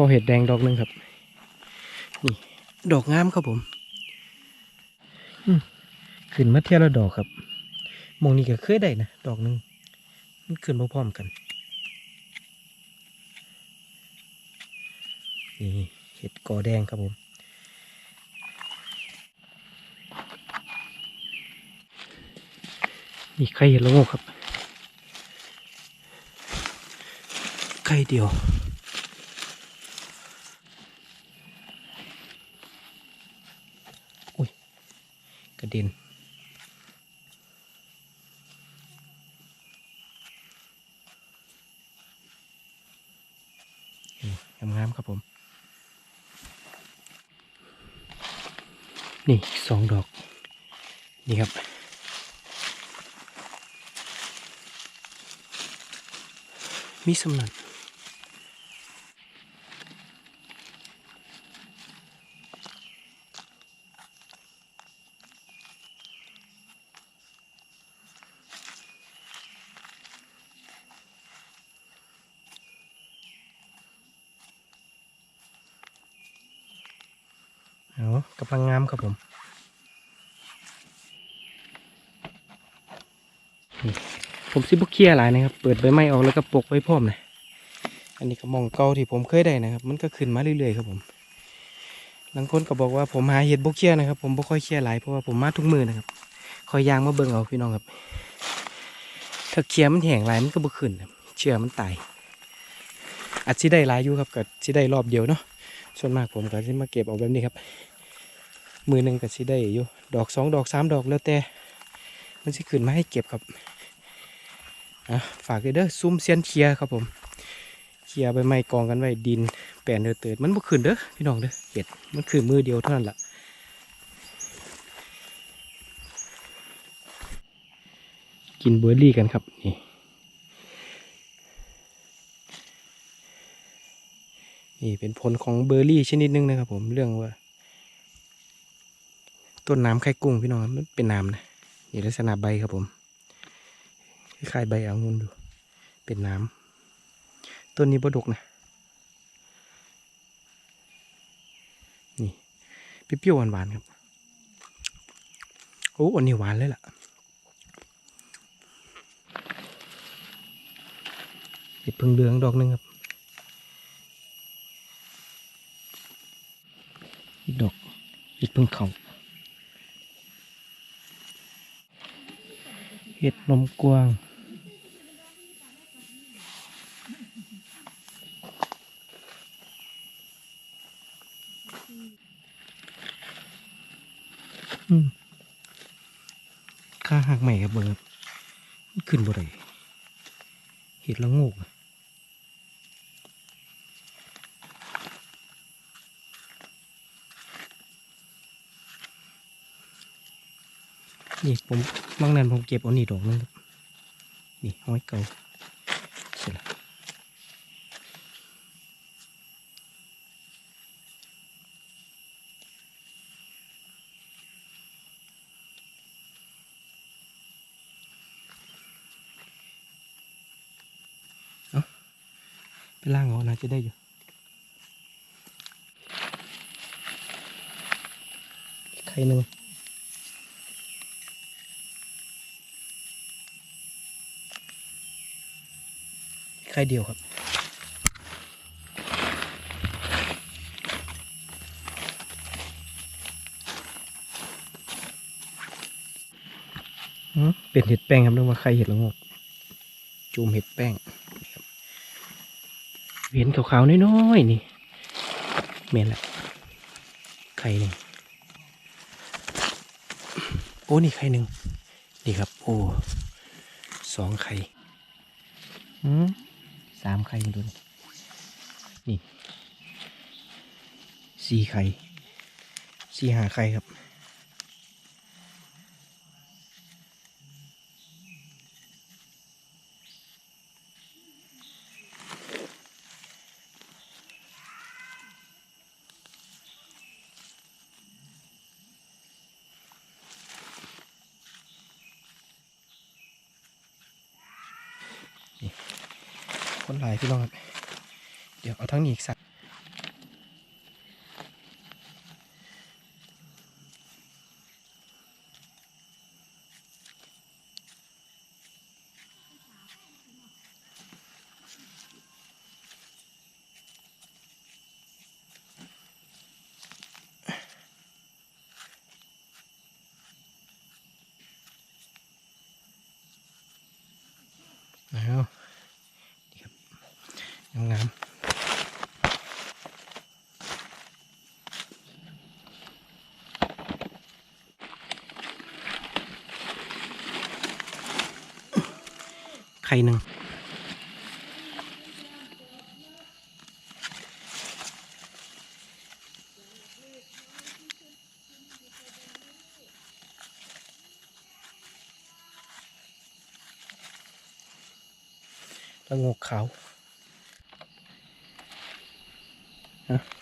อเห็ดแดงดอกหนึ่งครับ นี่ ดอกงามครับผมอืมขึ้นมาเที่ยวละดอกครับหมองนี้ก็เคยได้นะดอกหนึ่งมันขึ้นพร้อมๆกันนี่เห็ดกอแดงครับผมนี่ไข่เห็ดละโงกครับไข่เดียว อุ้ย กระเด็นงามๆครับผม นี่สองดอก นี่ครับมีสำนัก เอากำลังงามครับผมผมซิบุเคียร์หลายนะครับ เปิดใบไม้ออกแล้วก็ปกไว้พร้อมนะอันนี้ก็มองเก่าที่ผมเคยได้นะครับ มันก็ขึ้นมาเรื่อยๆครับผมบางคนก็บอกว่าผมหาเห็ดบุเคียนะครับ ผมบ่ค่อยเคียร์หลายเพราะว่าผมมาทุกมือนะครับ คอยยางมาเบิ่งเอาพี่น้องครับ ถ้าเคียมันแห้งหลายมันก็บ่ขึ้นเชื่อมันตายอาจสิได้หลายอยู่ครับก็สิได้รอบเดียวเนาะส่วนมากผมก็สิมาเก็บเอาแบบนี้ครับ มือหนึ่งก็สิได้อยู่ ดอกสองดอกสามดอกแล้วแต่ มันสิขึ้นมาให้เก็บครับอะฝากเด้อซุ่มเซียนเคลียร์ครับผม เคลียร์ใบไม้กองกันไว้ดินแปลนเดือดเติดมันบ่ขึ้นเด้อพี่น้องเด้อเห็ดมันคือมือเดียวเท่านั้นล่ะกินเบอร์รี่กันครับนี่นี่เป็นผลของเบอร์รี่ชนิดหนึงนะครับผมเรื่องว่า ต้นน้ำไข่กุ้งพี่น้องมันเป็นน้ำนะนี่ลักษณะใบครับผมคล้ายใบองุ่นดู เป็นน้ำต้นนี้บดกนะนี่เปรี้ยวหวานๆครับโอ้อันนี้หวานเลยล่ะเห็ดพึ่งเหลืองดอกหนึงครับอีกดอกเห็ดพึ่งเขา เห็ดนมกวาง อืมค่าหักใหม่ครับเบิร์ขึ้นบ่ได้เห็ดละโงก นี่ผมบางนั้นผมเก็บเอานี่ดอกนึงครับนี่ห้อยเก่าเสร็จแล้วไปล่างเอานะจะได้อยู่อีกไข่หนึ่ง อีกไข่เดียวครับอืมเป็นเห็ดแป้งครับเรียกว่าไข่เห็ดละงกจูมเห็ดแป้งเห็นขาวๆน้อยๆนี่เมนแหละไข่หนึ่งโอ้นี่ไข่หนึ่งนี่ครับ โอ้สองไข่ อืม สามไข่ดุนนี่สี่ไข่สี่หาไข่ครับ คนหลายพี่น้องเดี๋ยวเอาทั้งนี้อีกสักนะครับ งามไข่หนึ่งละงกขา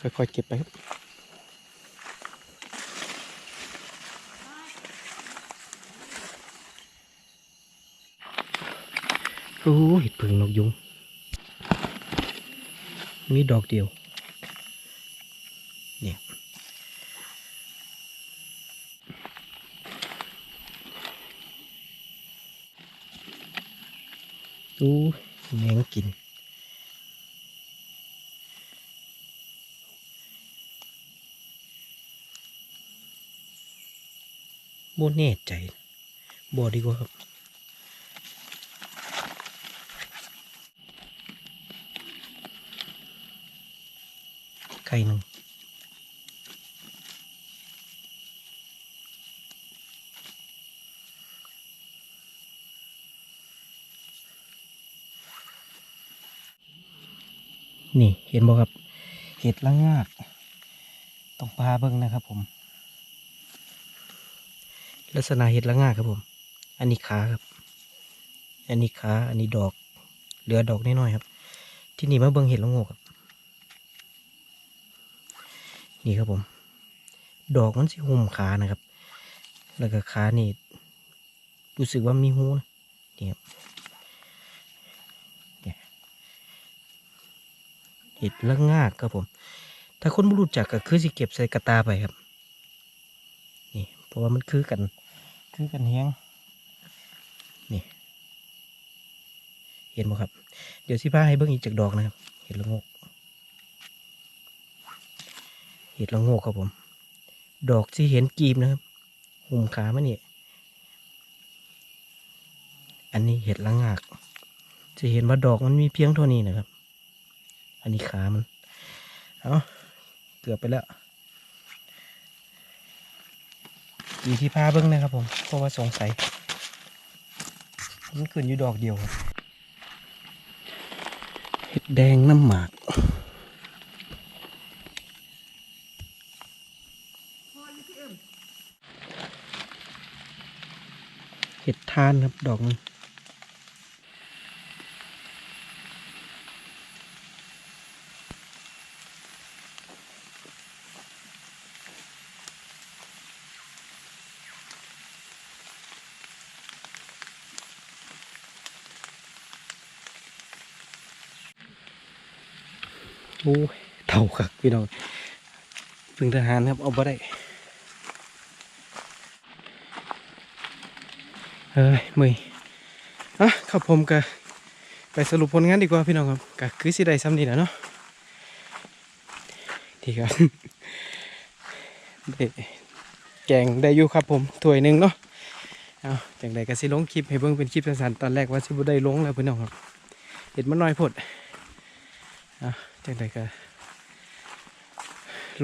ค่อยๆเก็บไปครับโอ้เห็ดผึ่งนกยุง มีดอกเดียว เนี่ยโอ้แมงกิน โบแน่ใจบอดีกว่าครับไข่หนึ่งนี่เห็นบ่ครับ เห็ดละงากต้องพาเบิ่งนะครับผม ลักษณะเห็ดละง่าครับผม อันนี้ขาครับ อันนี้ขา อันนี้ดอก เหลือดอกน้อยๆครับ ที่นี่มาเบิ่งเห็ดละโงกครับ นี่ครับผม ดอกมันสิหุ่มขานะครับ แล้วก็ขานี่รู้สึกว่ามีหูนะนี่ครับเห็ดละงากครับผม ถ้าคนไม่รู้จักก็คือสิเก็บใส่กระตาไปครับ ราะว่ามันคือกัน คือกันแห้งนี่ เห็นไหมครับ เดี๋ยวสิพาให้เบิ่งอีกจากดอกนะครับ เห็ดละงก เห็ดละงกครับผม ดอกที่เห็นกีบนะครับ หุ่มขามันนี่อันนี้เห็ดละงาก จะเห็นว่าดอกมันมีเพียงเท่านี้นะครับ อันนี้ขามัน เอาเกือบไปแล้ว อีที่พาเบิ้งนะครับผม เพราะว่าสงสัย มันขึ้นอยู่ดอกเดียวครับเห็ดแดงน้ำหมากเห็ดทานครับดอกนึง โอ้ยเท่าคักพี่น้องพึ่งทหารครับเอาบ่ได้เฮ้ยมืออะครับผมก็ไปสรุปผลงานดีกว่าพี่น้องครับก็คือสิได้ซ้ำนี่แหละเนาะที่ครับได้แกงได้อยู่ครับผมถ้วยหนึ่งเนาะเอาจังใดก็สิลงคลิปให้เบิ่งเป็นคลิปสั้นๆตอนแรกว่าสิบ่ได้ลงแล้วพี่น้องครับเห็ดมันน้อยพดเอา จังใดก็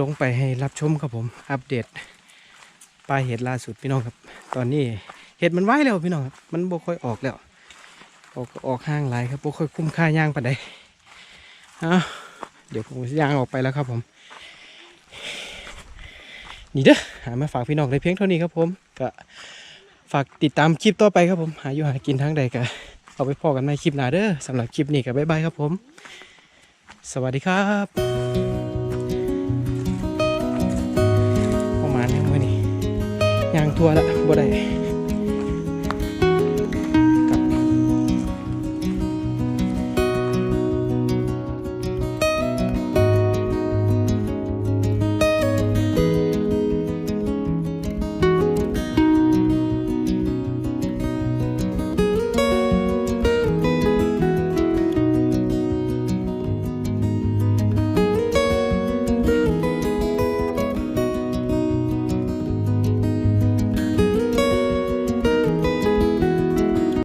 ลงไปให้รับชมครับผม อัปเดตปลาเห็ดล่าสุดพี่น้องครับ ตอนนี้เห็ดมันไว้แล้วพี่น้องครับ มันบ่ค่อยออกแล้ว ออกออกห้างหลายครับบ่ค่อยคุ้มค่าย่างปานใดอะเดี๋ยวผมย่างออกไปแล้วครับผมนี่เด้อหามาฝากพี่น้องได้เพียงเท่านี้ครับผมก็ฝากติดตามคลิปต่อไปครับผม หาอยู่หากินทั้งใดก็เอาไปพอกันในคลิปหน้าเด้อสำหรับคลิปนี้ก็บ๊ายบายครับผม สวัสดีครับประมาณนี้มื้อนี้ยางทัวร์ละบ่ได้